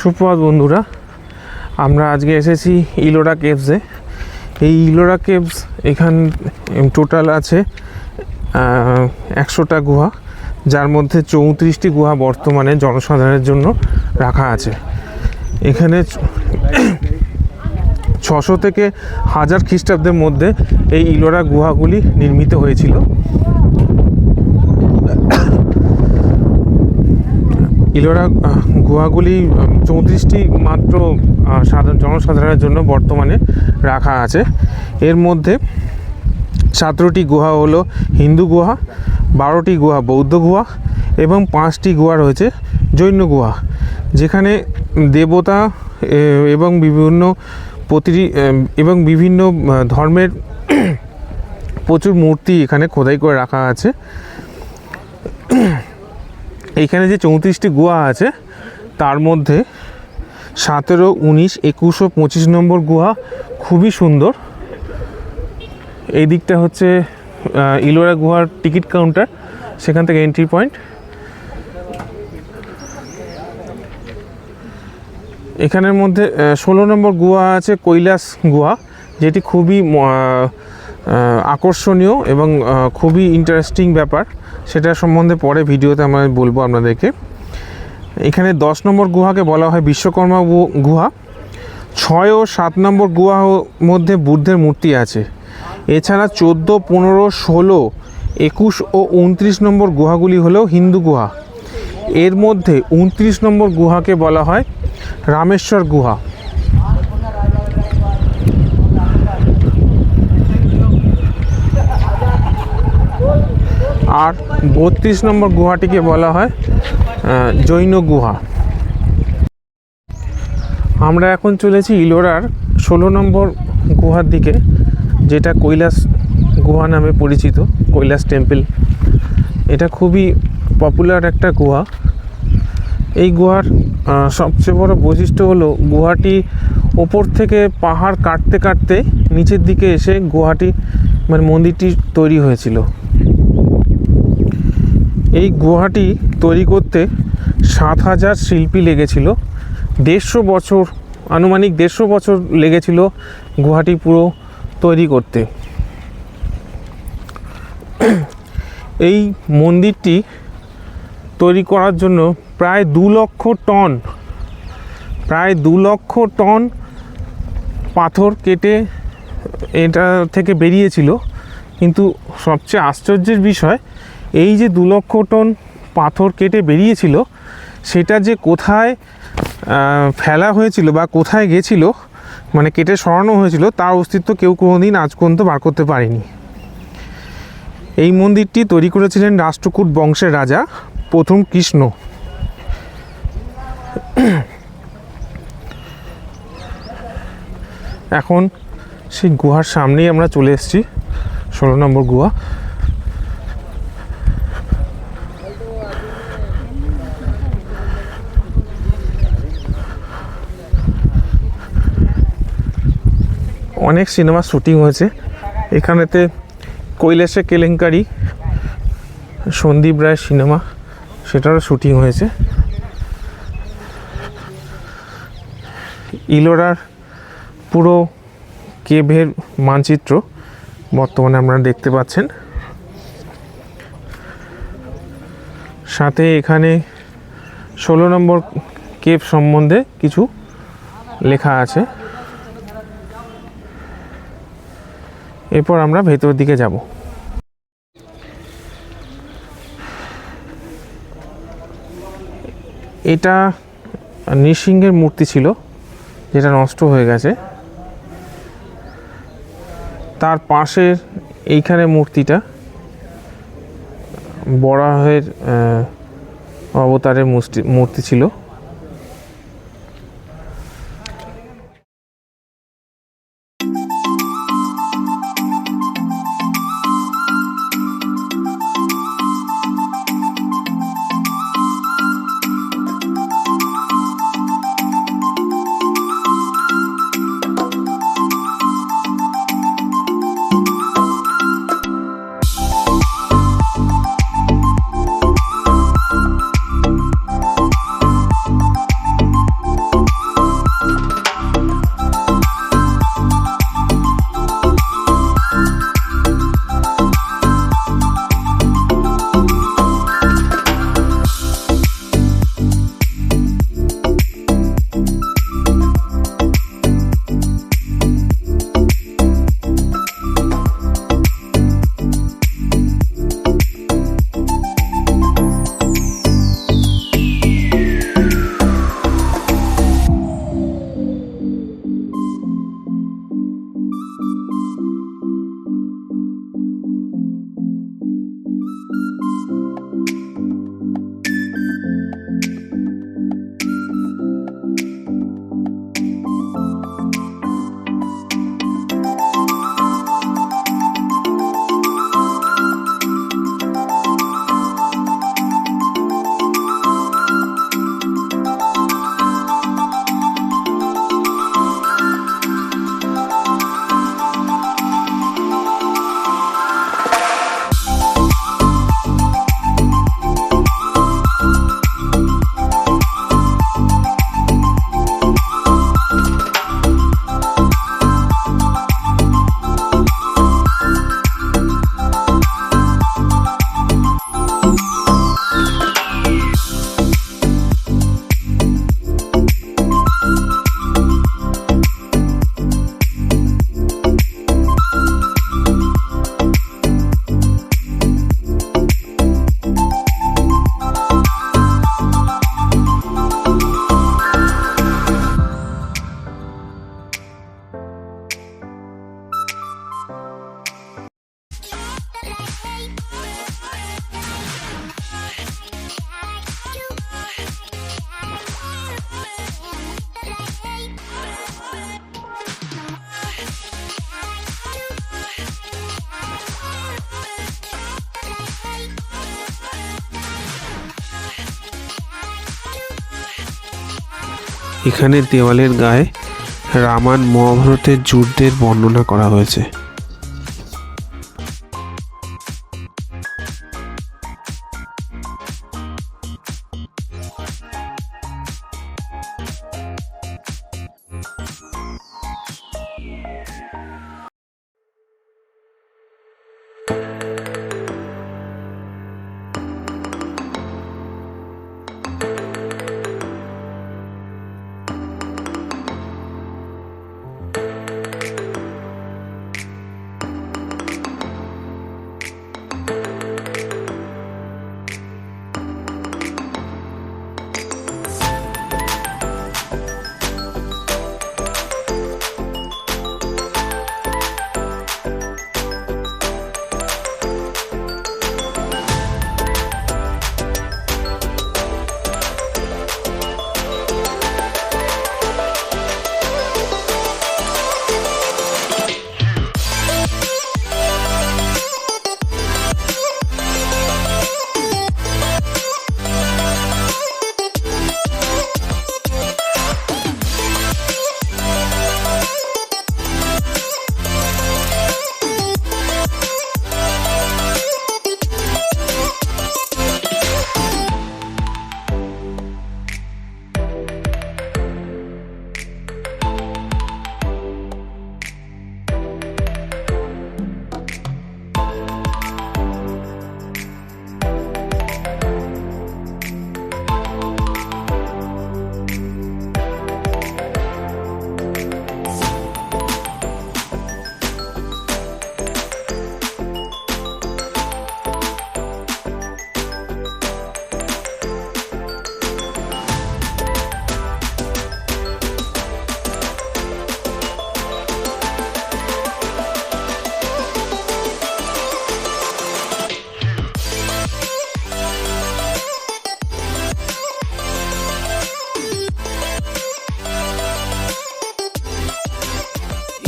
সুপ্রভাত বন্ধুরা, আমরা আজকে এসেছি ইলোরা কেভসে। এই ইলোরা কেভস এখান টোটাল আছে একশোটা গুহা, যার মধ্যে চৌত্রিশটি গুহা বর্তমানে জনসাধারণের জন্য রাখা আছে। এখানে ছশো থেকে হাজার খ্রিস্টাব্দের মধ্যে এই ইলোরা গুহাগুলি নির্মিত হয়েছিল। ইলোরা গুহাগুলি চৌত্রিশটি মাত্র সাধারণ, জনসাধারণের জন্য বর্তমানে রাখা আছে। এর মধ্যে সতেরোটি গুহা হলো হিন্দু গুহা, বারোটি গুহা বৌদ্ধ গুহা এবং পাঁচটি গুহা রয়েছে জৈন গুহা, যেখানে দেবতা এবং বিভিন্ন প্রতিটি এবং বিভিন্ন ধর্মের প্রচুর মূর্তি এখানে খোদাই করে রাখা আছে। এইখানে যে চৌত্রিশটি গুহা আছে, তার মধ্যে সতেরো, উনিশ, একুশ ও পঁচিশ নম্বর গুহা খুবই সুন্দর। এই দিকটা হচ্ছে ইলোরা গুহার টিকিট কাউন্টার, সেখান থেকে এন্ট্রি পয়েন্ট এখানের মধ্যে ষোলো নম্বর গুহা আছে কৈলাস গুহা, যেটি খুবই আকর্ষণীয় এবং খুবই ইন্টারেস্টিং ব্যাপার। সেটা সম্বন্ধে পরে ভিডিওতে আমরা বলব আপনাদেরকে। এখানে দশ নম্বর গুহাকে বলা হয় বিশ্বকর্মা গুহা। ছয় ও সাত নম্বর গুহা মধ্যে বুদ্ধের মূর্তি আছে। এছাড়া চোদ্দ, পনেরো, ষোলো, একুশ ও উনত্রিশ নম্বর গুহাগুলি হলো হিন্দু গুহা। এর মধ্যে উনত্রিশ নম্বর গুহাকে বলা হয় রামেশ্বর গুহা। আর বত্রিশ নম্বর গুহাটিকে বলা হয় জৈন গুহা। আমরা এখন চলেছি ইলোরার ষোলো নম্বর গুহার দিকে, যেটা কৈলাস গুহা নামে পরিচিত, কৈলাস টেম্পল। এটা খুবই পপুলার একটা গুহা। এই গুহার সবচেয়ে বড় বৈশিষ্ট্য হলো গুহাটি ওপর থেকে পাহাড় কাটতে কাটতে নিচের দিকে এসে গুহাটি মানে মন্দিরটি তৈরি হয়েছিল। এই গুহাটি তৈরি করতে সাত হাজার শিল্পী লেগেছিল। দেড়শো বছর, আনুমানিক দেড়শো বছর লেগেছিল গুহাটি পুরো তৈরি করতে। এই মন্দিরটি তৈরি করার জন্য প্রায় দু লক্ষ টন, প্রায় দু লক্ষ টন পাথর কেটে এটা থেকে বেরিয়েছিল। কিন্তু সবচেয়ে আশ্চর্যের বিষয় এই যে দু লক্ষ টন পাথর কেটে বেরিয়েছিল, সেটা যে কোথায় ফেলা হয়েছিল বা কোথায় গেছিল মানে কেটে সরানো হয়েছিল, তার অস্তিত্ব কেউ কোনোদিন আজ পর্যন্ত বার করতে পারেনি। এই মন্দিরটি তৈরি করেছিলেন রাষ্ট্রকূট বংশের রাজা প্রথম কৃষ্ণ। এখন সেই গুহার সামনেই আমরা চলে এসেছি, ষোলো নম্বর গুহা। অনেক সিনেমা শুটিং হয়েছে। এখানেতে কৈলাসে কেলেঙ্কারি, সন্দীপ রায়ের সিনেমা, সেটারও শ্যুটিং হয়েছে। ইলোরার পুরো কেভের মানচিত্র বর্তমানে আপনারা দেখতে পাচ্ছেন। সাথে এখানে ষোলো নম্বর কেভ সম্বন্ধে কিছু লেখা আছে। এরপর আমরা ভেতর দিকে যাব। এটা নৃসিংহের মূর্তি ছিল, যেটা নষ্ট হয়ে গেছে। তার পাশের এইখানে মূর্তিটা বরাহের অবতারের মূর্তি ছিল। এখানে দেওয়ালের গায়ে রামায়ণ মহাভারতের যুদ্ধের বর্ণনা করা হয়েছে।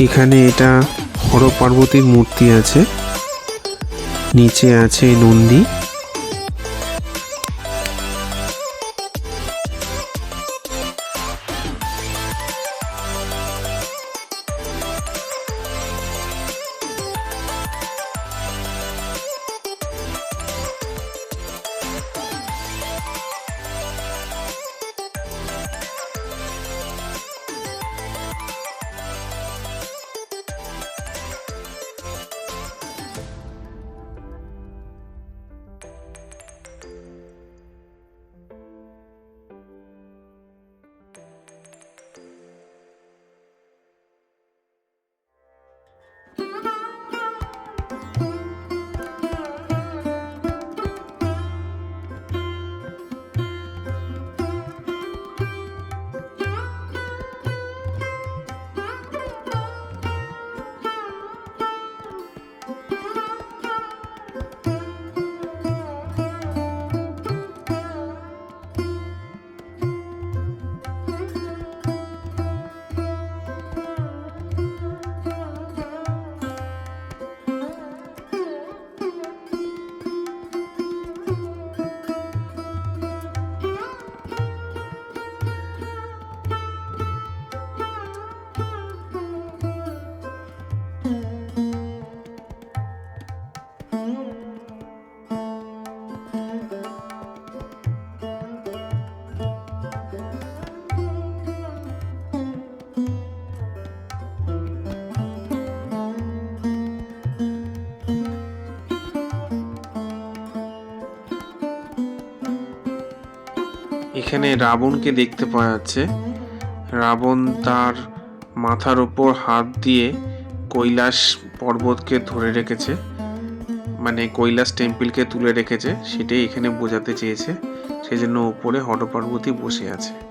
এখানে এটা হর পার্বতীর মূর্তি আছে। নিচে আছে নন্দী। এখানে রাবণকে দেখতে পাওয়া যাচ্ছে। রাবণ তার মাথার ওপর হাত দিয়ে কৈলাস পর্বতকে ধরে রেখেছে। মানে কৈলাস টেম্পলকে তুলে রেখেছে। সেটাই এখানে বোঝাতে চেয়েছে। সেজন্য ওপরে হটপার্বতী বসে আছে।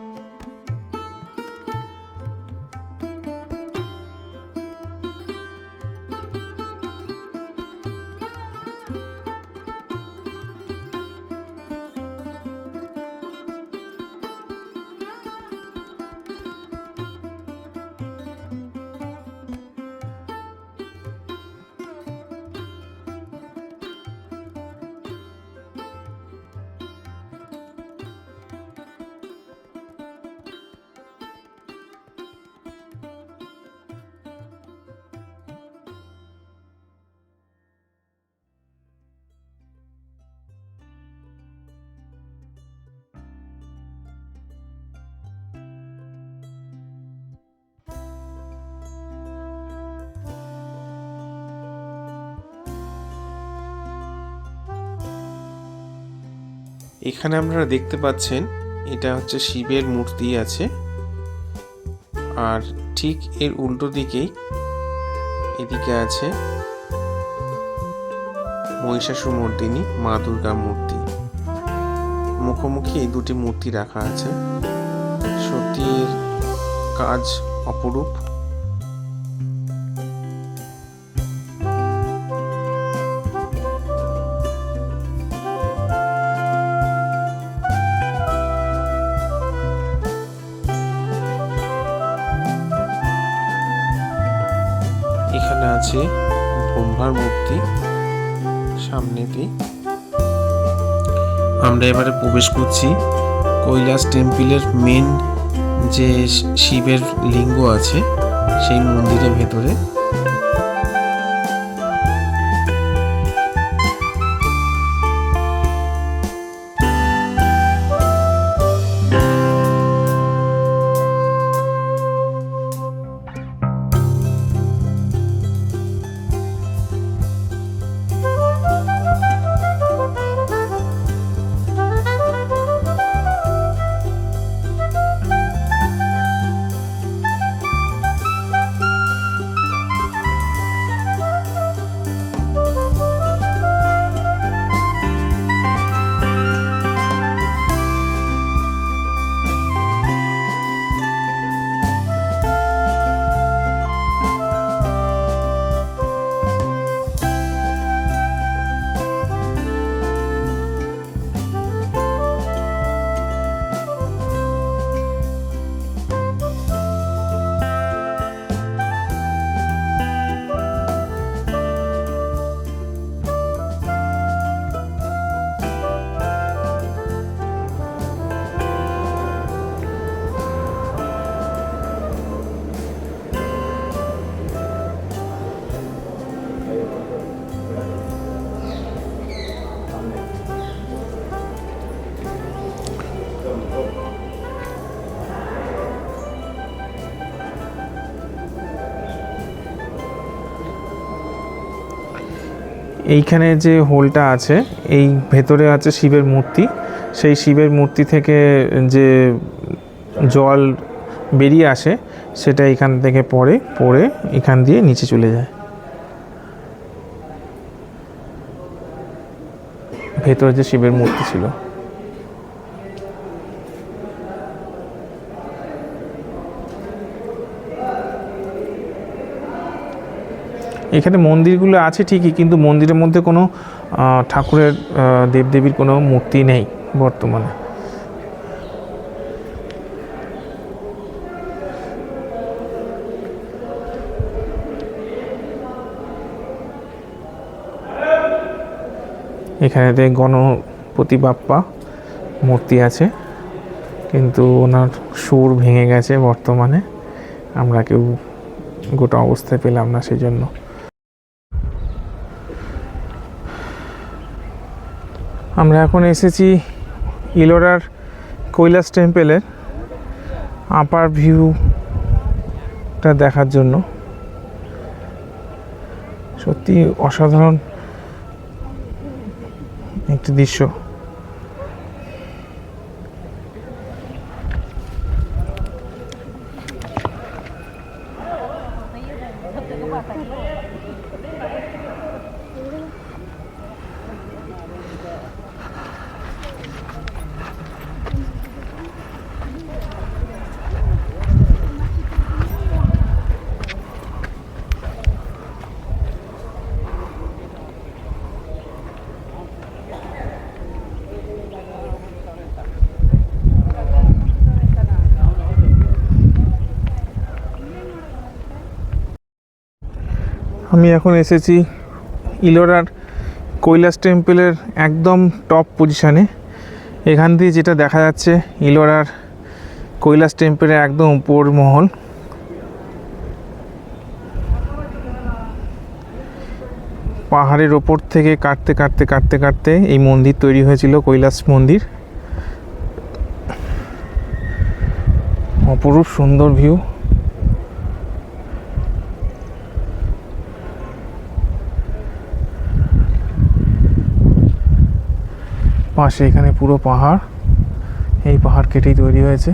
এখানে আপনারা দেখতে পাচ্ছেন, এটা হচ্ছে শিবের মূর্তি আছে। আর ঠিক এর উল্টো দিকেই এদিকে আছে মহিষাসুর মর্দিনী মা দুর্গা মূর্তি। মুখোমুখি এই দুটি মূর্তি রাখা আছে। সত্যি কাজ অপরূপ। ব্রহ্মার মূর্তি সামনেতেই আমরা এবারে প্রবেশ করছি কৈলাস টেম্পলের মেন যে শিবের লিঙ্গ আছে, সেই মন্দিরের ভেতরে। এইখানে যে হোলটা আছে, এই ভেতরে আছে শিবের মূর্তি। সেই শিবের মূর্তি থেকে যে জল বেরিয়ে আসে, সেটা এখান থেকে পড়ে পড়ে এখান দিয়ে নিচে চলে যায়। ভেতরে যে শিবের মূর্তি ছিল। এখানে মন্দিরগুলো আছে ঠিকই, কিন্তু মন্দিরের মধ্যে কোনো ঠাকুরের দেবদেবীর কোনো মূর্তি নেই বর্তমানে। এখানেতে গণপতি বাপ্পা মূর্তি আছে, কিন্তু ওনার সুর ভেঙে গেছে বর্তমানে। আমরা কেউ গোটা অবস্থায় পেলাম না সেই জন্য আমরা এখন এসেছি ইলোরার কৈলাস টেম্পেলের আপার ভিউটা দেখার জন্য। সত্যি অসাধারণ একটি দৃশ্য। আমি এখন এসেছি ইলোরার কৈলাস টেম্পলের একদম টপ পজিশানে এখান দিয়ে যেটা দেখা যাচ্ছে, ইলোরার কৈলাস টেম্পলের একদম উপর মহল। পাহাড়ের ওপর থেকে কাটতে কাটতে কাটতে কাটতে এই মন্দির তৈরি হয়েছিল, কৈলাস মন্দির। অপরূপ সুন্দর ভিউ পাশে এখানে পুরো পাহাড়। এই পাহাড় কেটেই তৈরি হয়েছে।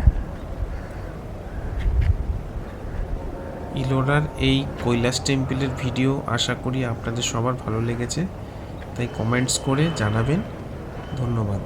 ইলোরার এই কৈলাস টেম্পলের ভিডিও আশা করি আপনাদের সবার ভালো লেগেছে। তাই কমেন্টস করে জানাবেন। ধন্যবাদ।